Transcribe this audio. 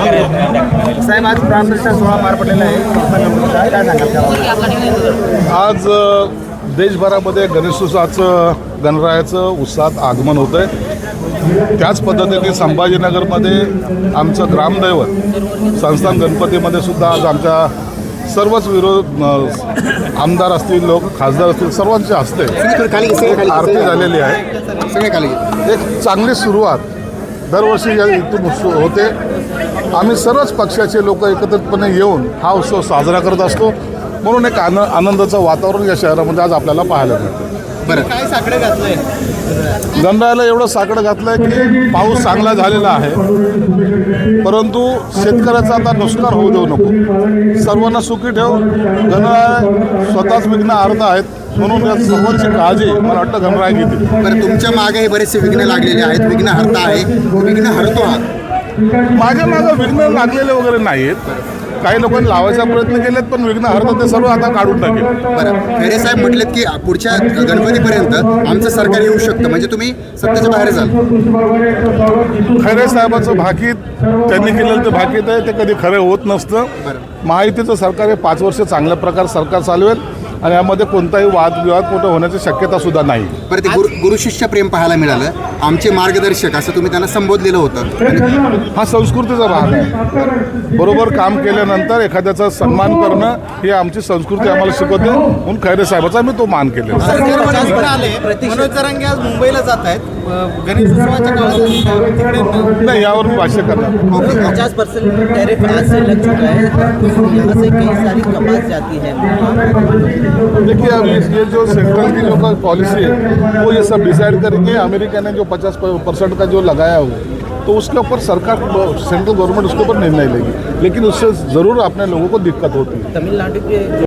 साहेब आज प्राणप्रतिष्ठा सोहळा पार पडलेला आहे. काय सांगाल त्याबाबत? आज देशभरामध्ये गणेशोत्सवाचं गणरायाचं उत्साहात आगमन होतं आहे त्याच पद्धतीने संभाजीनगरमध्ये आमचं ग्रामदैवत संस्थान गणपतीमध्ये सुद्धा आज आमच्या सर्वच विरोध आमदार असतील लोक खासदार असतील सर्वांच्या हस्ते आरती झालेली आहे. एक चांगली सुरुवात दरवर्षी या इथून उत्सव होते. आम्ही सर्वच पक्षाचे लोक एकत्रितपणे येऊन हा उत्सव साजरा करत असतो. म्हणून एक आन आनंदाचं वातावरण या शहरामध्ये आज आपल्याला पाहायला मिळतं. बरं. काय साकडे घातलंय? एवढं साकडं घातलं आहे की पाऊस चांगला झालेला आहे. परंतु शेतकऱ्याचा आता नुकसान होऊ देऊ नको. सर्वांना सुखी ठेव गणराय स्वतःच विघ्न अर्ध आहेत. म्हणून या सर्वांची काळजी मला वाटतं गणराय घेतील. बरं तुमच्या मागे हे बरेचसे विघ्न लागलेले आहेत. विघ्न हरता आहे. विघ्न हरतो आहात. माझ्या मागं विघ्न लागलेले वगैरे नाहीत काही लोकांनी लावायचा प्रयत्न केलेत पण विघ्न हरतात ते सर्व आता काढून टाकेल. बरं खैरे साहेब म्हटलेत की पुढच्या गणपतीपर्यंत आमचं सरकार येऊ शकतं. म्हणजे तुम्ही सत्तेच्या बाहेर जाल. खरे साहेबाचं भाकीत त्यांनी केलेलं ते भाकीत आहे ते कधी खरं होत नसतं. महायुतीचं सरकार हे पाच वर्ष चांगल्या प्रकार सरकार चालवेल. आणि यामध्ये कोणताही वादविवाद कुठं होण्याची शक्यता सुद्धा नाही. बरं ते गुरु गुरु शिष्य प्रेम पाहायला मिळालं. आमचे मार्गदर्शक असं तुम्ही त्यांना संबोधलेलं होतं. हा संस्कृतीचा भाग आहे. बरोबर काम केल्यानंतर एखाद्याचा सन्मान करणं ही आमची संस्कृती आम्हाला शिकवते. म्हणून खैरे साहेबाचा मी तो मान केलेला आज मुंबईला जात आहेत. गणेशोत्सवाच्या काळात तिकडे नाही यावर मी भाष्य करणार पचास परसेंट टैरिफ आज से लग चुका है। यहाँ से कई सारी कपास जाती है। देखिए अभी ये जो सेंट्रल की जो पॉलिसी है वो ये सब डिसाइड करेंगे। अमेरिका ने जो 50 परसेंट का जो लगाया हुआ तो उसके ऊपर सरकार सेंट्रल गवर्नमेंट उसके ऊपर निर्णय लेगी। लेकिन उससे ज़रूर अपने लोगों को दिक्कत होती है। तमिलनाडु के